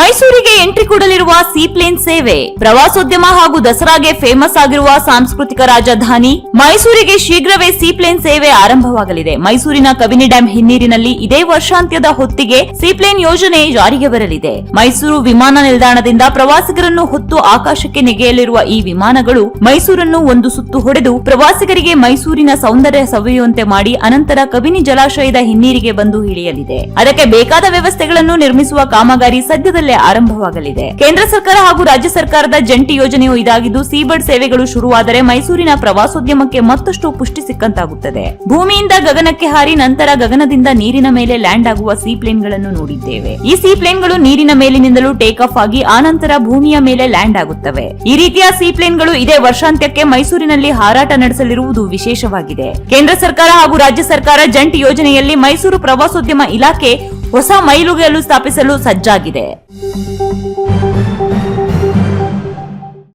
ಮೈಸೂರಿಗೆ entry ಕೊಡಲಿರುವ seaplane ಸೇವೆ. ಪ್ರವಾಸೋದ್ಯಮ ಹಾಗೂ ದಸರಾಗೆ ಫೇಮಸ್ ಆಗಿರುವ ಸಾಂಸ್ಕೃತಿಕ ರಾಜಧಾನಿ. ಮೈಸೂರಿಗೆ ಶೀಘ್ರವೇ ಸೀಪ್ಲೇನ್ ಸೇವೆ ಆರಂಭವಾಗಲಿದೆ. ಮೈಸೂರಿನ ಕಬಿನಿ ಡ್ಯಾಂ ಹಿನ್ನೀರಿನಲ್ಲಿ ಇದೇ ವರ್ಷಾಂತ್ಯದ ಹೊತ್ತಿಗೆ ಸೀಪ್ಲೇನ್ ಯೋಜನೆ ಜಾರಿಗೆ ಬರಲಿದೆ. ಮೈಸೂರು ವಿಮಾನ ನಿಲ್ದಾಣದಿಂದ ಪ್ರವಾಸಿಗರನ್ನು ಹೊತ್ತು ಆಕಾಶಕ್ಕೆ ನೆಗೆಯಲಿರುವ ಈ ವಿಮಾನಗಳು ಮೈಸೂರನ್ನು ಒಂದು ಸುತ್ತು ಹೊಡೆದು ಪ್ರವಾಸಿಗರಿಗೆ ಮೈಸೂರಿನ ಸೌಂದರ್ಯ ಸವಿಯುವಂತೆ ಮಾಡಿ ಅನಂತರ ಕಬಿನಿ ಜಲಾಶಯದ ಹಿನ್ನೀರಿಗೆ ಬಂದು ಇಳಿಯಲಿದೆ. ಅದಕ್ಕೆ ಬೇಕಾದ ವ್ಯವಸ್ಥೆಗಳನ್ನು ನಿರ್ಮಿಸುವ ಕಾಮಗಾರಿ ಸದ್ಯದಲ್ಲೇ ಆರಂಭವಾಗಲಿದೆ ಕೇಂದ್ರ ಸರ್ಕಾರ ಹಾಗೂ ರಾಜ್ಯ ಸರ್ಕಾರದ ಜಂಟಿ ಯೋಜನೆಯು ಇದಾಗಿದ್ದು, ಸೀಬರ್ಡ್ ಸೇವೆಗಳು ಶುರುವಾದರೆ ಮೈಸೂರಿನ ಪ್ರವಾಸೋದ್ಯಮಕ್ಕೆ ಮತ್ತಷ್ಟು ಪುಷ್ಟಿ ಸಿಕ್ಕಂತಾಗುತ್ತದೆ. ಭೂಮಿಯಿಂದ ಗಗನಕ್ಕೆ ಹಾರಿ ನಂತರ ಗಗನದಿಂದ ನೀರಿನ ಮೇಲೆ ಲ್ಯಾಂಡ್ ಆಗುವ ಸೀಪ್ಲೇನ್ಗಳನ್ನು ನೋಡಿದ್ದೇವೆ. ಈ ಸೀಪ್ಲೇನ್ಗಳು ನೀರಿನ ಮೇಲಿನಿಂದಲೂ ಟೇಕ್ ಆಫ್ ಆಗಿ ಆನಂತರ ಭೂಮಿಯ ಮೇಲೆ ಲ್ಯಾಂಡ್ ಆಗುತ್ತವೆ. ಈ ರೀತಿಯ ಸೀಪ್ಲೇನ್ಗಳು ಇದೇ ವರ್ಷಾಂತ್ಯಕ್ಕೆ ಮೈಸೂರಿನಲ್ಲಿ ಹಾರಾಟ ನಡೆಸಲಿರುವುದು ವಿಶೇಷವಾಗಿದೆ. ಕೇಂದ್ರ ಸರ್ಕಾರ ಹಾಗೂ ರಾಜ್ಯ ಸರ್ಕಾರ ಜಂಟಿ ಯೋಜನೆಯಲ್ಲಿ ಮೈಸೂರು ಪ್ರವಾಸೋದ್ಯಮ ಇಲಾಖೆ ಹೊಸ ಮೈಲುಗಲ್ಲು ಸ್ಥಾಪಿಸಲು ಸಜ್ಜಾಗಿದೆ.